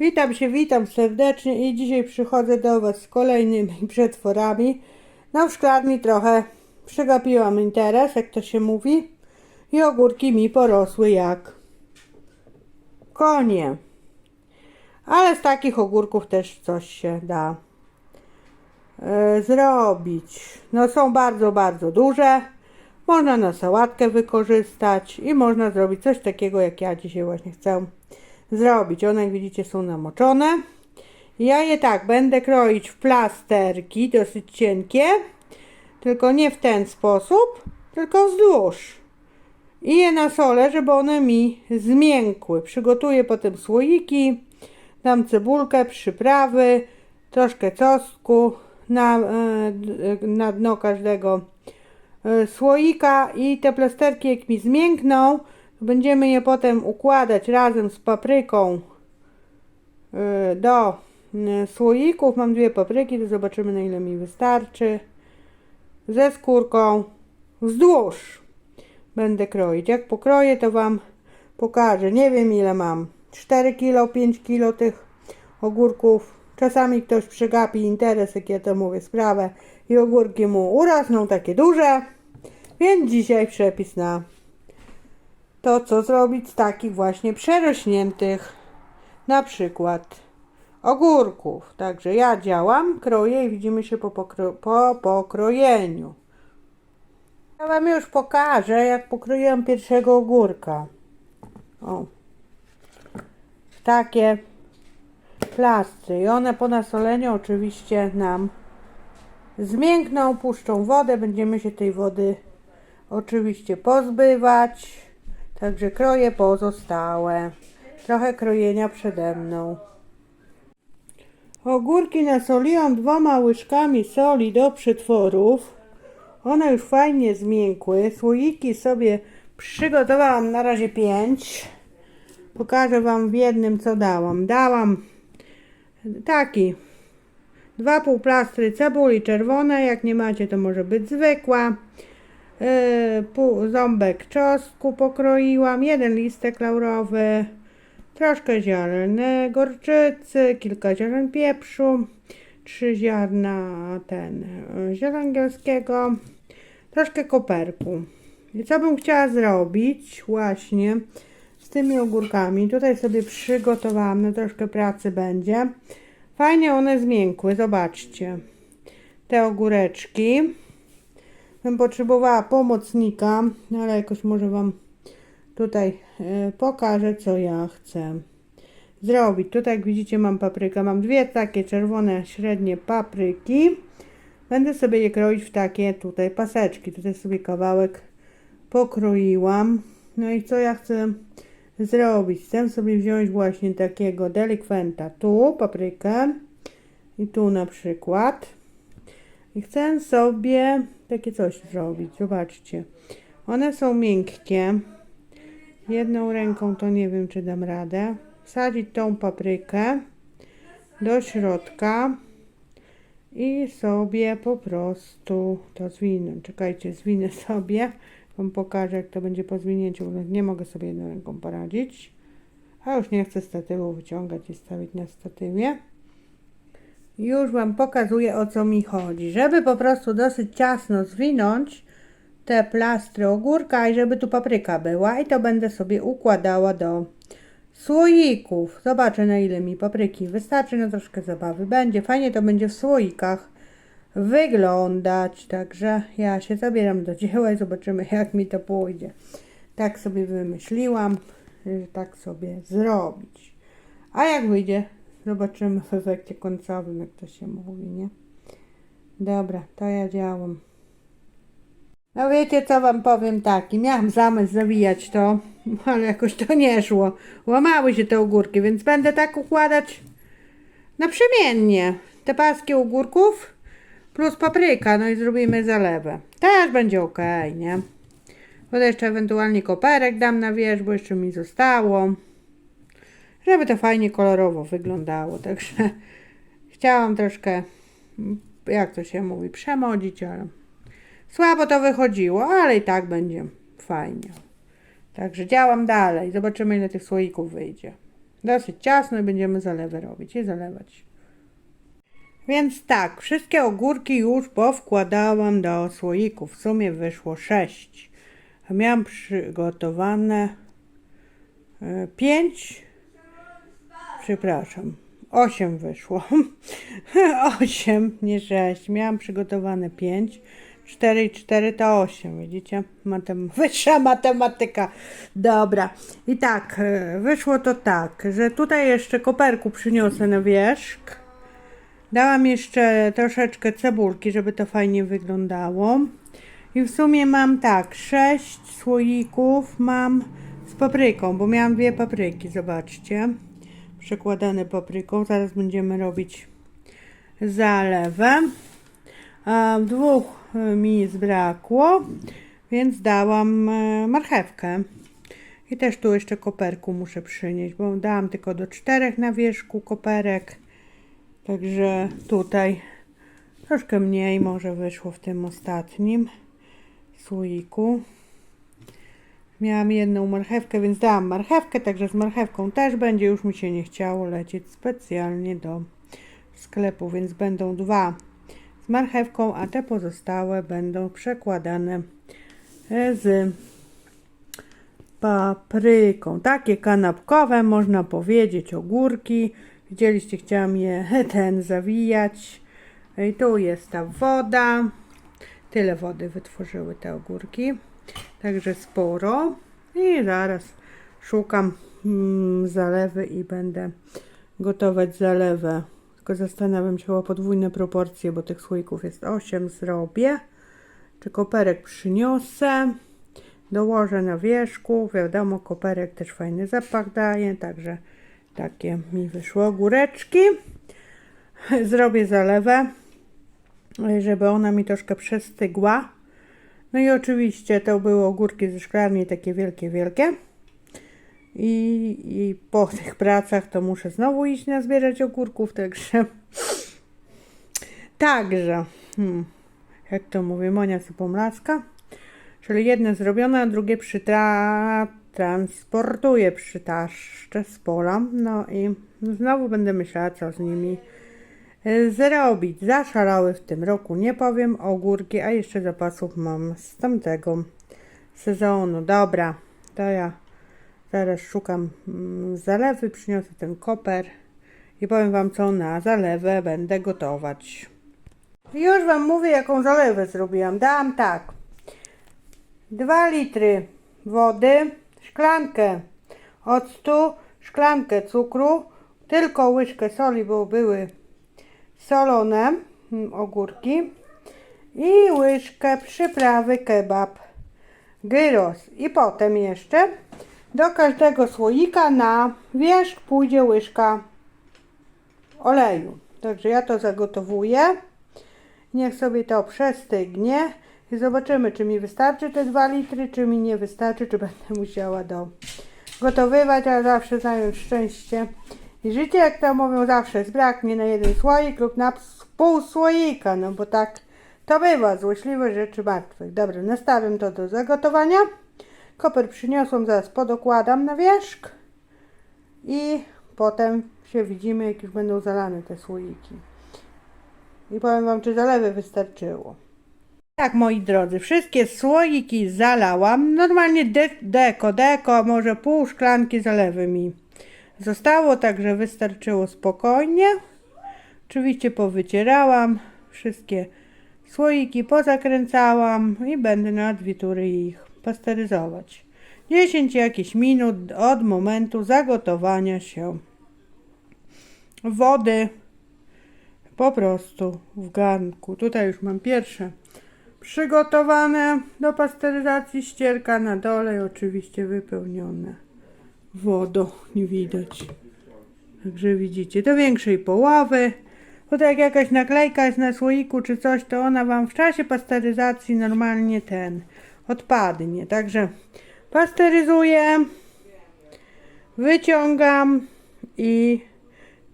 Witam się, witam serdecznie i dzisiaj przychodzę do Was z kolejnymi przetworami. No w szklarni trochę przegapiłam interes, jak to się mówi. I ogórki mi porosły jak konie. Ale z takich ogórków też coś się da e, zrobić. No są bardzo, bardzo duże. Można na sałatkę wykorzystać i można zrobić coś takiego, jak ja dzisiaj właśnie chcę zrobić. One, jak widzicie, są namoczone. Ja je tak będę kroić w plasterki, dosyć cienkie, tylko nie w ten sposób, tylko wzdłuż. I je nasolę, żeby one mi zmiękły. Przygotuję potem słoiki, dam cebulkę, przyprawy, troszkę czosnku na, e, na dno każdego e, słoika i te plasterki jak mi zmiękną, będziemy je potem układać razem z papryką e, do e, słoików. Mam dwie papryki, to zobaczymy na ile mi wystarczy. Ze skórką wzdłuż będę kroić. Jak pokroję, to Wam pokażę. Nie wiem ile mam. 4 kilo, 5 kilo tych ogórków. Czasami ktoś przegapi interes, jak ja to mówię, sprawę i ogórki mu urosną takie duże. Więc dzisiaj przepis na to, co zrobić z takich właśnie przerośniętych na przykład ogórków. Także ja działam, kroję i widzimy się po, pokro po pokrojeniu. Ja Wam już pokażę, jak pokroiłam pierwszego ogórka. O. Takie plastry. I one po nasoleniu oczywiście nam zmiękną, puszczą wodę. Będziemy się tej wody oczywiście pozbywać. Także kroję pozostałe. Trochę krojenia przede mną. Ogórki nasoliłam dwoma łyżkami soli do przetworów. One już fajnie zmiękły. Słoiki sobie przygotowałam na razie pięć. Pokażę Wam w jednym co dałam. Dałam taki dwa pół plastry cebuli czerwonej. Jak nie macie, to może być zwykła. Pół ząbek czosnku pokroiłam. Jeden listek laurowy. Troszkę ziaren gorczycy, kilka ziaren pieprzu, trzy ziarna ten y, ziela angielskiego, troszkę koperku. I co bym chciała zrobić właśnie z tymi ogórkami? Tutaj sobie przygotowałam, no troszkę pracy będzie. Fajnie one zmiękły, zobaczcie. Te ogóreczki. Bym potrzebowała pomocnika, ale jakoś może Wam tutaj e, pokażę, co ja chcę zrobić. Tutaj, jak widzicie, mam paprykę. Mam dwie takie czerwone, średnie papryki. Będę sobie je kroić w takie tutaj paseczki. Tutaj sobie kawałek pokroiłam. No i co ja chcę zrobić? Chcę sobie wziąć właśnie takiego delikwenta. Tu paprykę i tu na przykład. I chcę sobie takie coś zrobić. Zobaczcie. One są miękkie. Jedną ręką to nie wiem, czy dam radę. Wsadzić tą paprykę do środka i sobie po prostu to zwinąć. Czekajcie, zwinę sobie. Wam pokażę, jak to będzie po zwinięciu. Nie mogę sobie jedną ręką poradzić. A już nie chcę statywu wyciągać i stawić na statywie. Już Wam pokazuję, o co mi chodzi. Żeby po prostu dosyć ciasno zwinąć, te plastry ogórka i żeby tu papryka była i to będę sobie układała do słoików. Zobaczę na ile mi papryki wystarczy, no troszkę zabawy będzie. Fajnie to będzie w słoikach wyglądać, także ja się zabieram do dzieła i zobaczymy jak mi to pójdzie. Tak sobie wymyśliłam, że tak sobie zrobić. A jak wyjdzie, zobaczymy w efekcie końcowym, jak to się mówi, nie? Dobra, to ja działam. No wiecie co wam powiem taki, miałam zamysł zawijać to, ale jakoś to nie szło. Łamały się te ogórki, więc będę tak układać naprzemiennie. Te paski ogórków plus papryka, no i zrobimy zalewę. Też będzie ok, nie? Potem jeszcze ewentualnie koperek dam na wierzch, bo jeszcze mi zostało. Żeby to fajnie kolorowo wyglądało, także chciałam troszkę, jak to się mówi, przemodzić, ale Słabo to wychodziło, ale i tak będzie fajnie. Także działam dalej. Zobaczymy, ile tych słoików wyjdzie. dosyć ciasno i będziemy zalewę robić i zalewać. Więc tak, wszystkie ogórki już powkładałam do słoików. W sumie wyszło 6. A miałam przygotowane 5. Przepraszam. 8 wyszło. 8, nie 6. Miałam przygotowane 5. 4 i 4 to 8. Widzicie? Matem wyższa matematyka. Dobra. I tak, e, wyszło to tak, że tutaj jeszcze koperku przyniosę na wierzch. Dałam jeszcze troszeczkę cebulki, żeby to fajnie wyglądało. I w sumie mam tak, 6 słoików mam z papryką, bo miałam dwie papryki, zobaczcie. Przekładane papryką. Zaraz będziemy robić zalewę. A dwóch e, mi zbrakło, więc dałam e, marchewkę. I też tu jeszcze koperku muszę przynieść, bo dałam tylko do czterech na wierzchu koperek. Także tutaj troszkę mniej może wyszło w tym ostatnim słoiku. Miałam jedną marchewkę, więc dałam marchewkę, także z marchewką też będzie. Już mi się nie chciało lecieć specjalnie do sklepu, więc będą dwa z marchewką, a te pozostałe będą przekładane e, z papryką. Takie kanapkowe, można powiedzieć, ogórki. Widzieliście, chciałam je ten zawijać. I tu jest ta woda. Tyle wody wytworzyły te ogórki. Także sporo. I zaraz szukam mm, zalewy i będę gotować zalewę. Tylko zastanawiam się o podwójne proporcje, bo tych słoików jest 8. Zrobię. Czy koperek przyniosę. Dołożę na wierzchu. Wiadomo, koperek też fajny zapach daje, także takie mi wyszło ogóreczki. Zrobię zalewę, żeby ona mi troszkę przestygła. No i oczywiście to były ogórki ze szklarni, takie wielkie, wielkie. I, I po tych pracach to muszę znowu iść na zbierać ogórków, także. Także, hmm, jak to mówię, Monia Supomlaska. Czyli jedne zrobione, a drugie przytra transportuję przytaszcze z pola. No i znowu będę myślała, co z nimi zrobić. Zaszalały w tym roku, nie powiem, ogórki, a jeszcze zapasów mam z tamtego sezonu. Dobra, to ja zaraz szukam mm, zalewy, przyniosę ten koper i powiem Wam, co na zalewę będę gotować. Już Wam mówię, jaką zalewę zrobiłam. Dałam tak. 2 litry wody, szklankę octu, szklankę cukru, tylko łyżkę soli, bo były solone mm, ogórki i łyżkę przyprawy kebab gyros. I potem jeszcze do każdego słoika na wierzch pójdzie łyżka oleju. Także ja to zagotowuję. Niech sobie to przestygnie. I zobaczymy, czy mi wystarczy te 2 litry, czy mi nie wystarczy, czy będę musiała do gotowywać, a zawsze znając szczęście i życie, jak to mówią, zawsze zbraknie na jeden słoik lub na pół słoika, no bo tak to bywa, złośliwe rzeczy martwych. Dobra, nastawiam to do zagotowania. Koper przyniosłam, zaraz podokładam na wierzch i potem się widzimy, jak już będą zalane te słoiki. I powiem Wam, czy zalewy wystarczyło. Tak, moi drodzy, wszystkie słoiki zalałam. Normalnie de deko, deko, może pół szklanki zalewy mi zostało, także wystarczyło spokojnie. Oczywiście powycierałam wszystkie słoiki, pozakręcałam i będę na dwie ich pasteryzować. 10 jakieś minut od momentu zagotowania się wody po prostu w garnku. Tutaj już mam pierwsze przygotowane do pasteryzacji ścierka na dole oczywiście wypełnione wodą, nie widać. Także widzicie, do większej połowy. Bo tak jak jakaś naklejka jest na słoiku czy coś, to ona Wam w czasie pasteryzacji normalnie ten odpadnie. Także pasteryzuję, wyciągam i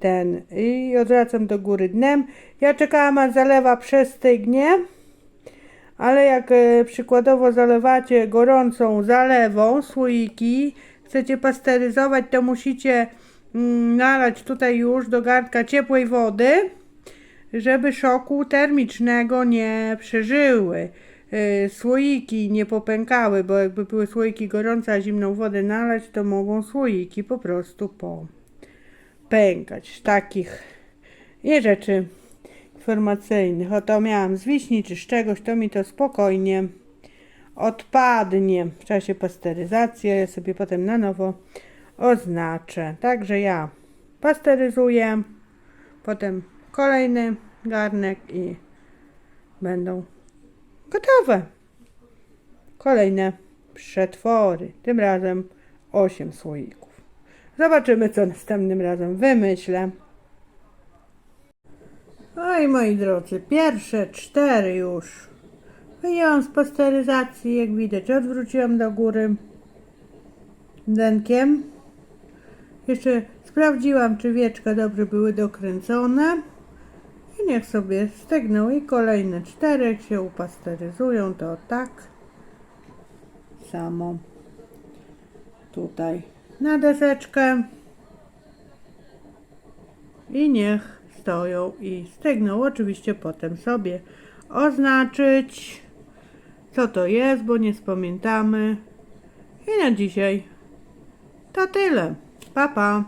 ten i odwracam do góry dnem. Ja czekałam aż zalewa przestygnie, ale jak e, przykładowo zalewacie gorącą zalewą słoiki, chcecie pasteryzować, to musicie mm, nalać tutaj już do garnka ciepłej wody, żeby szoku termicznego nie przeżyły. Yy, Słoiki nie popękały, bo jakby były słoiki gorące, a zimną wodę nalać, to mogą słoiki po prostu popękać. Takich i rzeczy informacyjnych. Oto miałam z wiśni czy z czegoś, to mi to spokojnie odpadnie w czasie pasteryzacji. Ja sobie potem na nowo oznaczę. Także ja pasteryzuję, potem kolejny garnek i będą gotowe. Kolejne przetwory. Tym razem 8 słoików. Zobaczymy, co następnym razem wymyślę. Oj, moi drodzy, pierwsze cztery już wyjęłam z pasteryzacji, jak widać, odwróciłam do góry denkiem. Jeszcze sprawdziłam, czy wieczka dobrze były dokręcone. I niech sobie stygną i kolejne cztery, się upasteryzują, to tak samo tutaj na deseczkę i niech stoją i stygną. Oczywiście potem sobie oznaczyć, co to jest, bo nie spamiętamy. I na dzisiaj to tyle. Pa, pa.